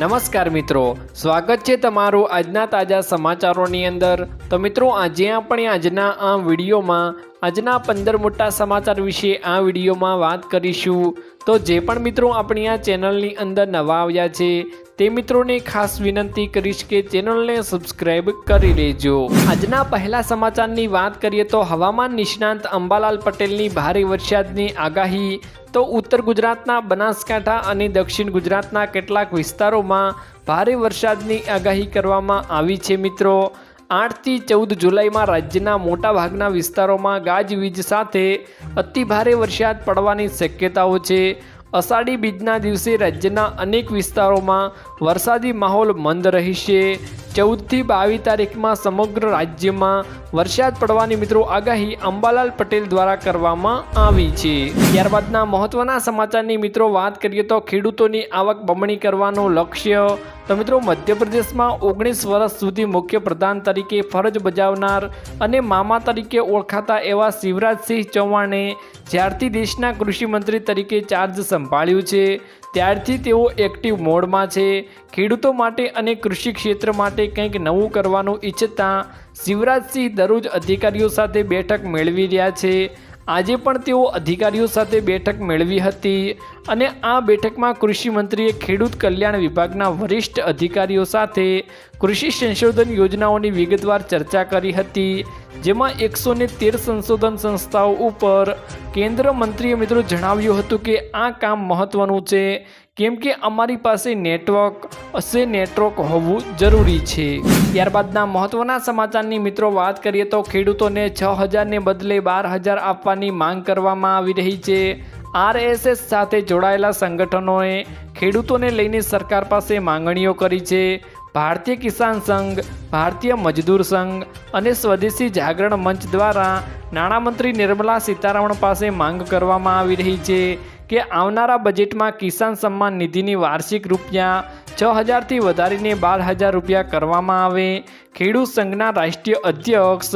નમસ્કાર મિત્રો, સ્વાગત છે તમારું આજના તાજા સમાચારોની અંદર. તો મિત્રો, આજે આપણે આજના આ વિડીયોમાં આજના પંદર મોટા સમાચાર વિશે આ વિડીયોમાં વાત કરીશું. તો જે પણ મિત્રો આપણી આ ચેનલની અંદર નવા આવ્યા છે, તે મિત્રોને ખાસ વિનંતી કરીશ કે ચેનલને સબસ્ક્રાઇબ કરી લેજો. આજના પહેલા સમાચારની વાત કરીએ તો હવામાન નિષ્ણાંત અંબાલાલ પટેલની ભારે વરસાદની આગાહી. તો ઉત્તર ગુજરાતના બનાસકાંઠા અને દક્ષિણ ગુજરાતના કેટલાક વિસ્તારોમાં ભારે વરસાદની આગાહી કરવામાં આવી છે મિત્રો. આઠથી ચૌદ જુલાઈમાં રાજ્યના મોટાભાગના વિસ્તારોમાં ગાજવીજ સાથે અતિભારે વરસાદ પડવાની શક્યતાઓ છે. અષાઢી બીજના દિવસે રાજ્યના અનેક વિસ્તારોમાં વરસાદી માહોલ મંદ રહેશે. ચૌદથી બાવીસ તારીખમાં સમગ્ર રાજ્યમાં વરસાદ પડવાની મિત્રો આગાહી અંબાલાલ પટેલ દ્વારા કરવામાં આવી છે. ત્યારબાદના મહત્વના સમાચારની મિત્રો વાત કરીએ તો ખેડૂતોની આવક બમણી કરવાનું લક્ષ્ય તો મિત્રો મધ્યપ્રદેશમાં ઓગણીસ વર્ષ સુધી મુખ્ય પ્રધાન તરીકે ફરજ બજાવનાર અને મામા તરીકે ઓળખાતા એવા શિવરાજસિંહ ચૌહાણે જ્યારથી દેશના કૃષિમંત્રી તરીકે ચાર્જ સંભાળ્યું છે, ત્યારથી તેઓ એક્ટિવ મોડમાં છે. ખેડૂતો માટે અને કૃષિ ક્ષેત્ર માટે કંઈક નવું કરવાનું ઈચ્છતા શિવરાજસિંહ દરરોજ અધિકારીઓ સાથે બેઠક મેળવી રહ્યા છે. આજે પણ તેઓ અધિકારીઓ સાથે બેઠક મેળવી હતી. અને આ બેઠકમાં કૃષિ મંત્રીએ ખેડૂત કલ્યાણ વિભાગના વરિષ્ઠ અધિકારીઓ સાથે કૃષિ સંશોધન યોજનાઓની વિગતવાર ચર્ચા કરી હતી, જેમાં એકસો તેર સંશોધન સંસ્થાઓ ઉપર કેન્દ્ર મંત્રીએ મિત્રો જણાવ્યું હતું કે આ કામ મહત્વનું છે, કેમ કે અમારી પાસે નેટવર્ક હશે નેટવર્ક હોવું જરૂરી છે. ત્યારબાદના મહત્વના સમાચારની મિત્રો વાત કરીએ તો ખેડૂતોને છ હજારને બદલે બાર હજાર આપવાની માંગ કરવામાં આવી રહી છે. આરએસએસ સાથે જોડાયેલા સંગઠનોએ ખેડૂતોને લઈને સરકાર પાસે માંગણીઓ કરી છે. ભારતીય કિસાન સંઘ, ભારતીય મજદૂર સંઘ અને સ્વદેશી જાગરણ મંચ દ્વારા નાણામંત્રી નિર્મલા સીતારમણ પાસે માંગ કરવામાં આવી રહી છે કે આવનારા બજેટમાં કિસાન સન્માન નિધિની વાર્ષિક રૂપિયા છ હજારથી વધારીને બાર હજાર રૂપિયા કરવામાં આવે. ખેડૂત સંઘના રાષ્ટ્રીય અધ્યક્ષ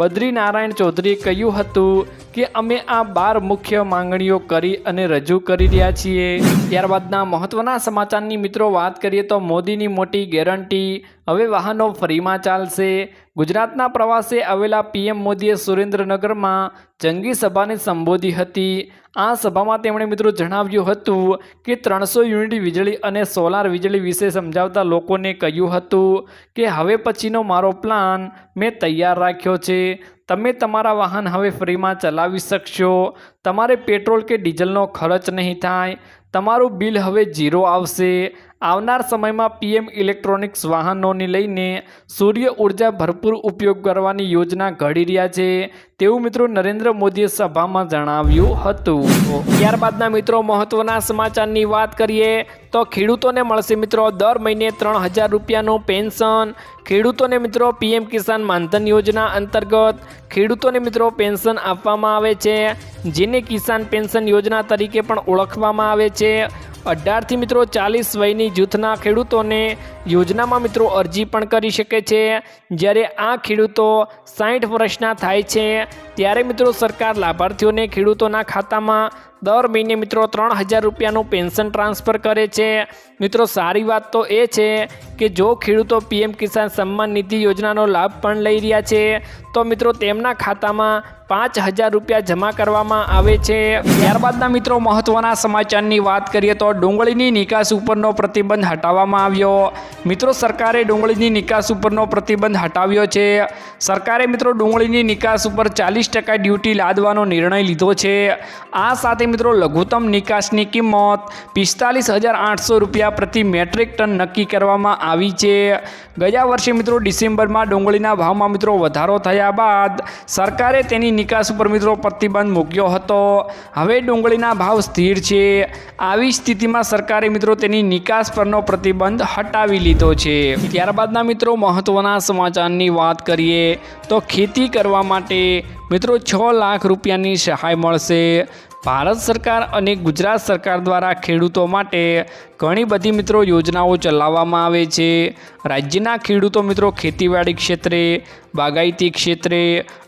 બદ્રીનારાયણ ચૌધરીએ કહ્યું હતું કે અમે આ બાર મુખ્ય માંગણીઓ કરી અને રજૂ કરી રહ્યા છીએ. ત્યારબાદના મહત્વના સમાચારની મિત્રો વાત કરીએ તો મોદીની મોટી ગેરંટી, હવે વાહનો ફરીમાં ચાલશે. ગુજરાતના પ્રવાસે આવેલા પીએમ મોદીએ સુરેન્દ્રનગરમાં જંગી સભાને સંબોધી હતી. આ સભામાં તેમણે મિત્રો જણાવ્યું હતું કે ત્રણસો યુનિટ વીજળી અને સોલાર વીજળી વિશે સમજાવતા લોકોને કહ્યું હતું કે હવે પછીનો મારો પ્લાન મેં તૈયાર રાખ્યો છે. તમે તમારા વાહન હવે ફ્રીમાં ચલાવી શકશો. તમારે પેટ્રોલ કે ડીઝલનો ખર્ચ નહીં થાય. તમારું બિલ હવે ઝીરો આવશે. આવનાર સમયમાં પીએમ ઇલેક્ટ્રોનિક્સ વાહનોને લઈને સૂર્ય ઊર્જા ભરપૂર ઉપયોગ કરવાની યોજના ઘડી રહ્યા છે. તેવું મિત્રો નરેન્દ્ર મોદીએ સભામાં જણાવ્યું હતું. ત્યારબાદના મિત્રો, મહત્વના સમાચારની વાત કરીએ તો ખેડૂતોને મળશે મિત્રો દર મહિને ત્રણ હજાર રૂપિયાનું પેન્શન. ખેડૂતોને મિત્રો પીએમ કિસાન માનધન યોજના અંતર્ગત ખેડૂતોને મિત્રો પેન્શન આપવામાં આવે છે, જેને કિસાન પેન્શન યોજના તરીકે પણ ઓળખવામાં આવે છે. અઢારથી મિત્રો ચાલીસ વયની જૂથના ખેડૂતોને યોજનામાં મિત્રો અરજી પણ કરી શકે છે. જ્યારે આ ખેડૂતો સાઠ વર્ષના થાય છે, ત્યારે મિત્રો સરકાર લાભાર્થીઓને ખેડૂતોના ખાતામાં દર મહિને મિત્રો ત્રણ હજાર રૂપિયાનું પેન્શન ટ્રાન્સફર કરે છે. મિત્રો સારી વાત તો એ છે કે જો ખેડૂતો પીએમ કિસાન સન્માન નિધિ યોજનાનો લાભ પણ લઈ રહ્યા છે, તો મિત્રો તેમના ખાતામાં પાંચ હજાર રૂપિયા જમા કરવામાં આવે છે. ત્યારબાદના મિત્રો, મહત્વના સમાચારની વાત કરીએ તો ડુંગળીની નિકાસ ઉપરનો પ્રતિબંધ હટાવવામાં આવ્યો. મિત્રો, સરકારે ડુંગળીની નિકાસ ઉપરનો પ્રતિબંધ હટાવ્યો છે. સરકારે મિત્રો ડુંગળીની નિકાસ ઉપર ચાલીસ ટકા ડ્યુટી લાદવાનો નિર્ણય લીધો છે. આ સાથે મિત્રો લઘુત્તમ નિકાસની કિંમત પિસ્તાલીસ હજાર આઠસો રૂપિયા પ્રતિ મેટ્રિક ટન નક્કી કરવામાં આવી છે. ગયા વર્ષે મિત્રો ડિસેમ્બરમાં ડુંગળીના ભાવમાં મિત્રો વધારો થયા બાદ સરકારે તેની નિકાસ ઉપર મિત્રો પ્રતિબંધ મૂક્યો હતો. હવે ડુંગળીના ભાવ સ્થિર છે. આવી સ્થિતિમાં સરકારે મિત્રો તેની નિકાસ પરનો પ્રતિબંધ હટાવી લીધો છે. ત્યારબાદના મિત્રો મહત્ત્વના સમાચારની વાત કરીએ તો ખેતી કરવા માટે મિત્રો છ લાખ રૂપિયાની સહાય મળશે. ભારત સરકાર અને ગુજરાત સરકાર દ્વારા ખેડૂતો માટે ઘણી બધી મિત્રો યોજનાઓ ચલાવવામાં આવે છે. રાજ્યના ખેડૂતો મિત્રો ખેતીવાડી ક્ષેત્રે, બાગાયતી ક્ષેત્રે,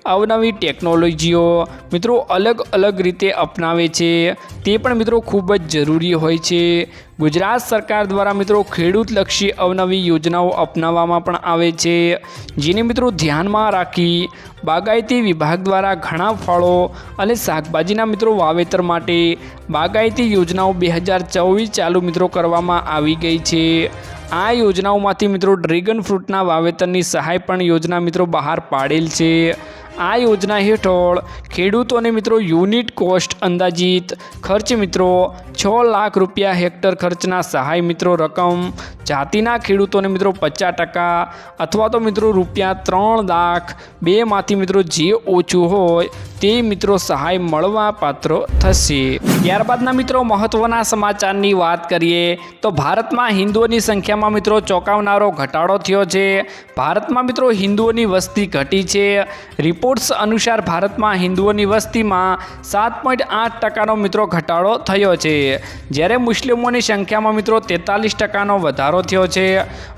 અવનવી ટેકનોલોજીઓ મિત્રો અલગ અલગ રીતે અપનાવે છે. તે પણ મિત્રો ખૂબ જ જરૂરી હોય છે. ગુજરાત સરકાર દ્વારા મિત્રો ખેડૂતલક્ષી અવનવી યોજનાઓ અપનાવવામાં પણ આવે છે. જેને મિત્રો ધ્યાનમાં રાખી બાગાયતી વિભાગ દ્વારા ઘણા ફળો અને શાકભાજીના મિત્રો વાવેતર માટે બાગાયતી યોજનાઓ બે હજાર ચોવીસ ચાલુ મિત્રો કરવામાં આવી ગઈ છે. આ યોજનાઓમાંથી મિત્રો ડ્રેગન ફ્રૂટના વાવેતરની સહાય પણ યોજના મિત્રો બહાર પાડેલ છે. આ યોજના હેઠળ ખેડૂતોને મિત્રો યુનિટ કોસ્ટ અંદાજિત ખર્ચ મિત્રો છ લાખ રૂપિયા હેક્ટર ખર્ચના સહાય મિત્રો રકમ જાતિના ખેડૂતોને મિત્રો પચાસ ટકા અથવા તો મિત્રો રૂપિયા ત્રણ લાખ બેમાંથી મિત્રો જે ઓછું હોય તે મિત્રો સહાય મળવા પાત્ર થશે. ત્યારબાદના મિત્રો મહત્વના સમાચારની વાત કરીએ તો ભારતમાં હિન્દુઓની સંખ્યામાં મિત્રો ચોંકાવનારો ઘટાડો થયો છે. ભારતમાં મિત્રો હિન્દુઓની વસ્તી ઘટી છે. રિપોર્ટ્સ અનુસાર ભારતમાં હિન્દુઓની વસ્તીમાં સાત પોઈન્ટ આઠ ટકાનો મિત્રો ઘટાડો થયો છે. જ્યારે મુસ્લિમોની સંખ્યામાં મિત્રો તેતાલીસ ટકાનો વધારો થયો છે.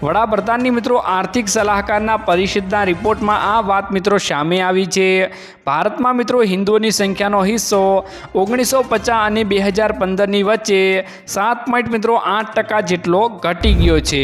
વડાપ્રધાનની મિત્રો આર્થિક સલાહકારના પરિષદના રિપોર્ટમાં આ વાત મિત્રો સામે આવી છે. ભારતમાં મિત્રો હિન્દુઓની સંખ્યાનો હિસ્સો ઓગણીસો પચાસ અને બે હજાર પંદરની વચ્ચે સાત પોઈન્ટ મિત્રો આઠ ટકા જેટલો ઘટી ગયો છે.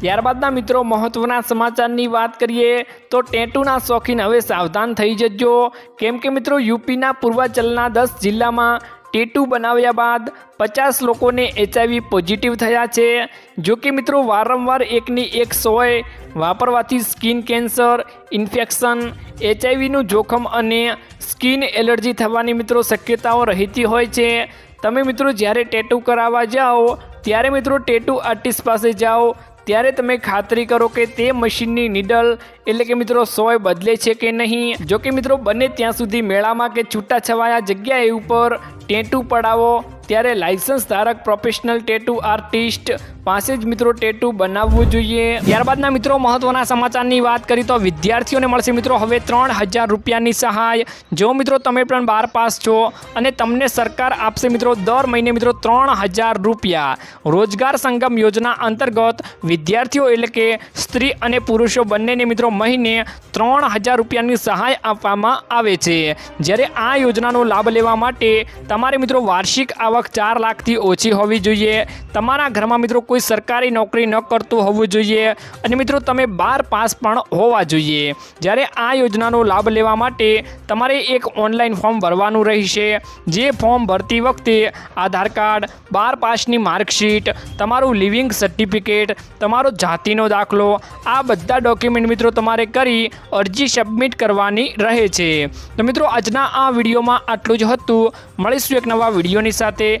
ત્યારબાદના મિત્રો મહત્વના સમાચારની વાત કરીએ તો ટેટુના શોખીન હવે સાવધાન થઈ જજો. કેમ કે મિત્રો યુપીના પૂર્વાચલના દસ જિલ્લામાં ટેટુ બનાવ્યા બાદ પચાસ લોકોને એચઆઈવી પોઝિટિવ થયા છે. જો કે મિત્રો, વારંવાર એકની એક સોય, વાપરવાથી સ્કિન કેન્સર, ઇન્ફેક્શન એચઆઈવીનું જોખમ અને સ્કિન એલર્જી થવાની મિત્રો શક્યતાઓ રહેતી હોય છે. તમે મિત્રો, જ્યારે ટેટુ કરાવવા જાઓ, ત્યારે મિત્રો ટેટુ આર્ટિસ્ટ પાસે જાઓ ત્યારે તમે ખાતરી કરો કે તે મશીનની નીડલ એટલે કે મિત્રો સોય બદલે છે કે નહીં? જો કે મિત્રો બને ત્યાં સુધી મેળામાં કે છૂટાછવાયા જગ્યાએ ઉપર ટેટુ પડાવો. ત્યારે લાયસન્સ ધારક પ્રોફેશનલ ટેટુ આર્ટિસ્ટ પાસે જ મિત્રો ટેટુ બનાવવું જોઈએ. ત્યારબાદના મિત્રો મહત્વના સમાચારની વાત કરી તો વિદ્યાર્થીઓને મળશે મિત્રો હવે ત્રણ હજાર રૂપિયાની સહાય. જો મિત્રો તમે પણ બાર પાસ છો અને તમને સરકાર આપશે મિત્રો દર મહિને મિત્રો ત્રણ હજાર રૂપિયા. રોજગાર સંગમ યોજના અંતર્ગત વિદ્યાર્થીઓ એટલે કે સ્ત્રી અને પુરુષો બંનેને મિત્રો મહિને ત્રણ હજાર રૂપિયાની સહાય આપવામાં આવે છે. જ્યારે આ યોજનાનો લાભ લેવા માટે તમારે મિત્રો વાર્ષિક આવક ચાર લાખથી ઓછી હોવી જોઈએ. તમારા ઘરમાં મિત્રો કોઈ સરકારી નોકરી ન કરતું હોવું જોઈએ. અને મિત્રો, તમે બાર પાસ પણ હોવા જોઈએ. જ્યારે આ યોજનાનો લાભ લેવા માટે તમારે એક ઓનલાઈન ફોર્મ ભરવાનું રહેશે. જે ફોર્મ ભરતી વખતે આધાર કાર્ડ, બાર પાસની માર્કશીટ, તમારું લિવિંગ સર્ટિફિકેટ, તમારો જાતિનો દાખલો, આ બધા ડોક્યુમેન્ટ મિત્રો તમારે કરી અરજી સબમિટ કરવાની રહે છે. તો મિત્રો, આજના આ વિડીયોમાં આટલું જ હતું. મળીશું એક નવા વિડીયોની સાથે.